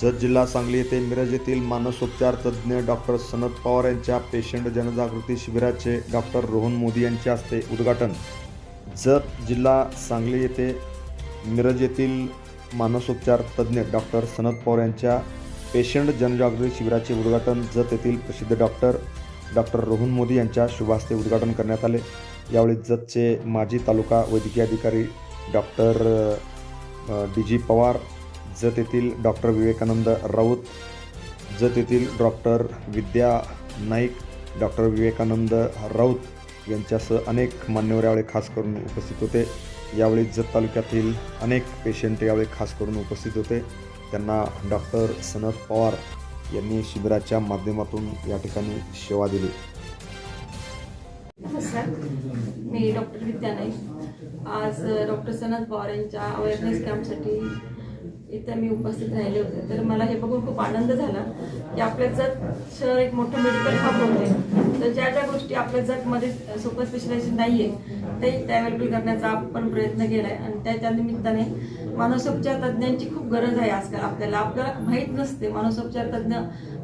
जत जिल्हा सांगली येथे मिरज येथील मानसोपचार तज्ज्ञ डॉक्टर सनत पवार यांच्या पेशंट जनजागृती शिबिराचे डॉक्टर रोहन मोदी यांच्या हस्ते उद्घाटन. जत जिल्हा सांगली येथे मिरज येथील मानसोपचार तज्ज्ञ डॉक्टर सनत पवार यांच्या पेशंट जनजागृती शिबिराचे उद्घाटन. जत येथील प्रसिद्ध डॉक्टर डॉक्टर रोहन मोदी यांच्या शुभास्ते उद्घाटन करण्यात आले. यावेळी जतचे माजी तालुका वैद्यकीय अधिकारी doctor D G Pawar Jat येथील डॉक्टर विवेकानंद राऊत जत येथील डॉक्टर विद्या नाईक डॉक्टर विवेकानंद राऊत यांच्यासह अनेक मान्यवर यावेळी खास करून उपस्थित होते. यावेळी जत तालुक्यातील अनेक पेशंट यावेळी खास करून उपस्थित होते. त्यांना डॉक्टर सनत पवार यांनी शिबिराच्या माध्यमातून या ठिकाणी सेवा दिली. मी डॉक्टर विद्या नाईक. आज डॉक्टर सनत पवार यांच्या अवेअरनेस कॅम्पसाठी इथं मी उपस्थित राहिले होते. तर मला हे बघून खूप आनंद झाला की आपल्या जत शहर एक मोठं मेडिकल हब होते. तर ज्या ज्या गोष्टी आपल्या जतमध्ये सुपर स्पेशलायझेशन नाही आहे ते त्या अवेलेबल करण्याचा आपण प्रयत्न केला आहे आणि त्याच्या निमित्ताने मानसोपचार तज्ज्ञांची खूप गरज आहे आजकाल आपल्याला. आपल्याला माहीत नसते मानसोपचार तज्ज्ञ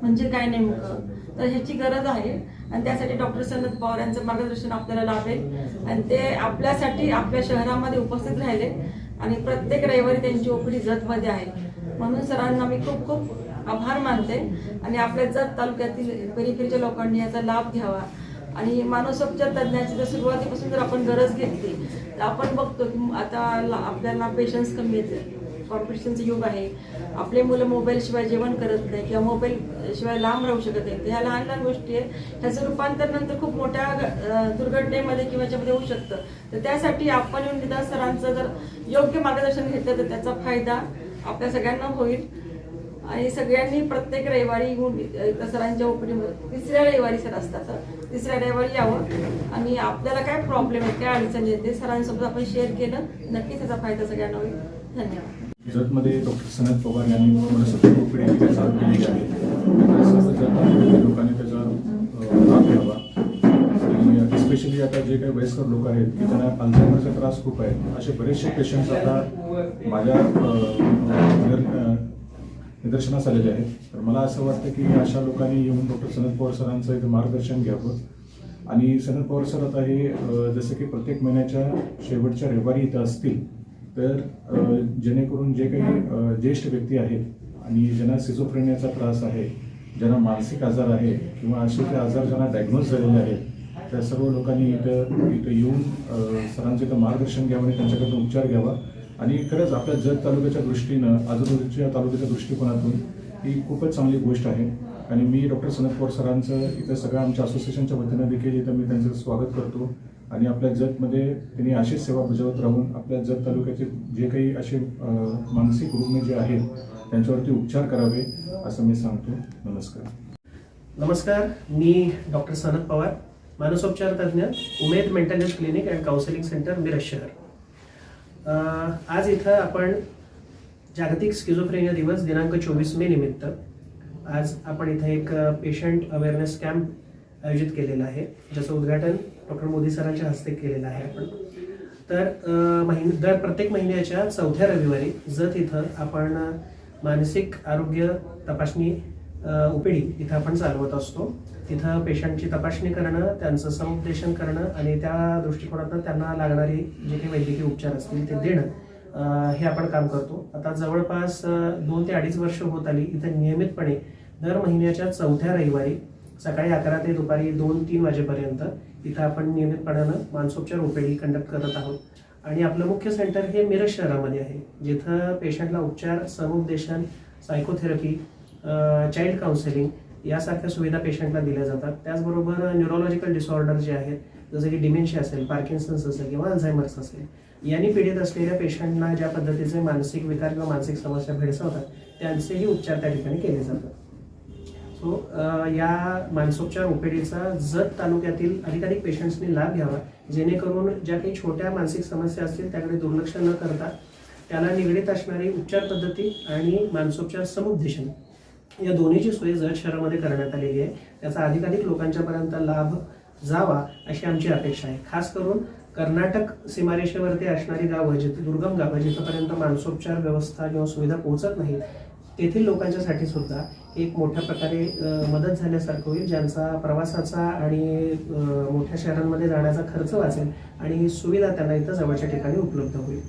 म्हणजे काय नेमकं. तर ह्याची गरज आहे. आणि त्यासाठी डॉक्टर सनत पवार यांचं मार्गदर्शन आपल्याला लाभेल. आणि ते आपल्यासाठी आपल्या शहरामध्ये उपस्थित राहिले. आणि प्रत्येक रविवारी त्यांची ओपडी जतमध्ये आहे. म्हणून सरांना मी खूप खूप आभार मानते. आणि आपल्या जत तालुक्यातील परिफेरीच्या लोकांनी याचा लाभ घ्यावा. आणि मानसोपचार तज्ज्ञाची जर सुरुवातीपासून जर आपण गरज घेतली तर आपण बघतो की आता ला- आपल्याला पेशन्स कमी येते कॉम्पिटिशनचं युग आहे. आपले मुलं मोबाईलशिवाय जेवण करत नाही किंवा मोबाईल शिवाय लांब राहू शकत नाही. ह्या लहान लहान गोष्टी आहेत. ह्याचं रूपांतर नंतर खूप मोठ्या दुर्घटनेमध्ये किंवा याच्यामध्ये होऊ शकतं. तर त्यासाठी आपण येऊन निदान सरांचं जर योग्य मार्गदर्शन घेतलं तर त्याचा फायदा आपल्या सगळ्यांना होईल. आणि सगळ्यांनी प्रत्येक रविवारी येऊन सरांच्या ओपनिंग तिसऱ्या रविवारी सर असतात. तिसऱ्या रविवारी यावं. आणि आपल्याला काय प्रॉब्लेम आहे काय अडचण येते सरांसोबत आपण शेअर केलं नक्कीच त्याचा फायदा सगळ्यांना होईल. धन्यवाद. जतमध्ये डॉक्टर सनत पवार यांनी मला सतत उपडी केली चालू केलेली आहे तर लोकांनी त्याचा लाभ घ्यावा. आणि स्पेशली आता जे काही वयस्कर लोक आहेत की त्यांना अल्झायमरचा त्रास खूप आहे असे बरेचसे पेशंट्स आता माझ्या निदर्शनास आलेले आहेत. तर मला असं वाटतं की अशा लोकांनी येऊन डॉक्टर सनत पवार सरांचं इथं मार्गदर्शन घ्यावं. आणि सनत पवार सर आता हे जसं की प्रत्येक महिन्याच्या शेवटच्या रविवारी इथं असतील तर जेणेकरून जे काही ज्येष्ठ व्यक्ती आहेत आणि ज्यांना सिझोफ्रेनियाचा त्रास आहे ज्यांना मानसिक आजार आहे किंवा असे ते आजार ज्यांना डायग्नोज झालेले आहेत त्या सर्व लोकांनी इथं इथं येऊन सरांचं इथं मार्गदर्शन घ्यावं आणि त्यांच्याकडून उपचार घ्यावा. आणि खरंच आपल्या जत तालुक्याच्या दृष्टीनं आजूबाजूच्या तालुक्याच्या दृष्टिकोनातून ही खूपच चांगली गोष्ट आहे. आणि मी डॉक्टर सनत पवार सरांचं इथं सगळ्या आमच्या असोसिएशनच्या वतीनं देखील इथं मी त्यांचं स्वागत करतो. आणि आपल्या जतमध्ये त्यांनी अशीच सेवा बजावत राहून आपल्या जत तालुक्याचे जे काही असे मानसिक रुग्ण जे आहेत त्यांच्यावरती उपचार करावे असं मी सांगतो. नमस्कार. नमस्कार. मी डॉक्टर सनत पवार मानसोपचार तज्ज्ञ Umed mental health clinic and counselling centre Miraj शहर. आज इथं आपण जागतिक स्किझोफ्रेनिया दिवस दिनांक चोवीस मे निमित्त आज आपण इथं एक पेशंट अवेअरनेस कॅम्प आयोजित केलेलं आहे ज्याचं उद्घाटन डॉक्टर मोदी सरांच्या हस्ते केलेलं आहे आपण. तर महिन दर प्रत्येक महिन्याच्या चौथ्या रविवारी जत इथं आपण मानसिक आरोग्य तपासणी उपेडी इथं आपण चालवत असतो. तिथं पेशंटची तपासणी करणं त्यांचं समुपदेशन करणं आणि त्या दृष्टिकोनातून त्यांना लागणारे जे काही वैद्यकीय उपचार असतील ते देणं हे आपण काम करतो. आता जवळपास दोन ते अडीच वर्ष होत आली. इथं नियमितपणे दर महिन्याच्या चौथ्या रविवारी सकाळी अकरा ते दुपारी दोन तीन वाजेपर्यंत इथं आपण नियमितपणानं मानसोपचार ओपीडी कंडक्ट करत आहोत. आणि आपलं मुख्य सेंटर हे मिरज शहरामध्ये आहे जिथं पेशंटला उपचार समुपदेशन सायकोथेरपी चाइल्ड काउन्सिलिंग यासारख्या सुविधा पेशंटला दिल्या जातात. त्याचबरोबर न्यूरोलॉजिकल डिसऑर्डर जे आहेत जसं की डिमेन्शिया असेल पार्किन्सन्स असेल किंवा अल्झायमर्स असेल यांनी पीडित असलेल्या पेशंटना ज्या पद्धतीचे मानसिक विकार किंवा मानसिक समस्या भेडसावतात त्यांचेही उपचार त्या ठिकाणी केले जातात. सो या मानसोपचार ओपीडीचा जत तालुक्यातील अधिकाधिक पेशंट्सनी लाभ घ्यावा जेणेकरून ज्या काही छोट्या मानसिक समस्या असतील त्याकडे दुर्लक्ष न करता त्याला निगडीत असणारी उपचार पद्धती आणि मानसोपचार समुपदेशन या दोन्हीची सोय जत शहरामध्ये करण्यात आलेली आहे त्याचा अधिकाधिक लोकांच्यापर्यंत लाभ जावा अशी आमची अपेक्षा आहे. खास करून कर्नाटक सीमारेषेवरती असणारी गावं जिथे दुर्गम गावं जिथंपर्यंत मानसोपचार व्यवस्था किंवा सुविधा पोहोचत नाही तेथील लोकांच्यासाठी सुद्धा एक मोठ्या प्रकारे मदत झाल्यासारखं होईल ज्यांचा प्रवासाचा आणि मोठ्या शहरांमध्ये जाण्याचा खर्च वाचेल आणि ही सुविधा त्यांना इथं जवळच्या ठिकाणी उपलब्ध होईल.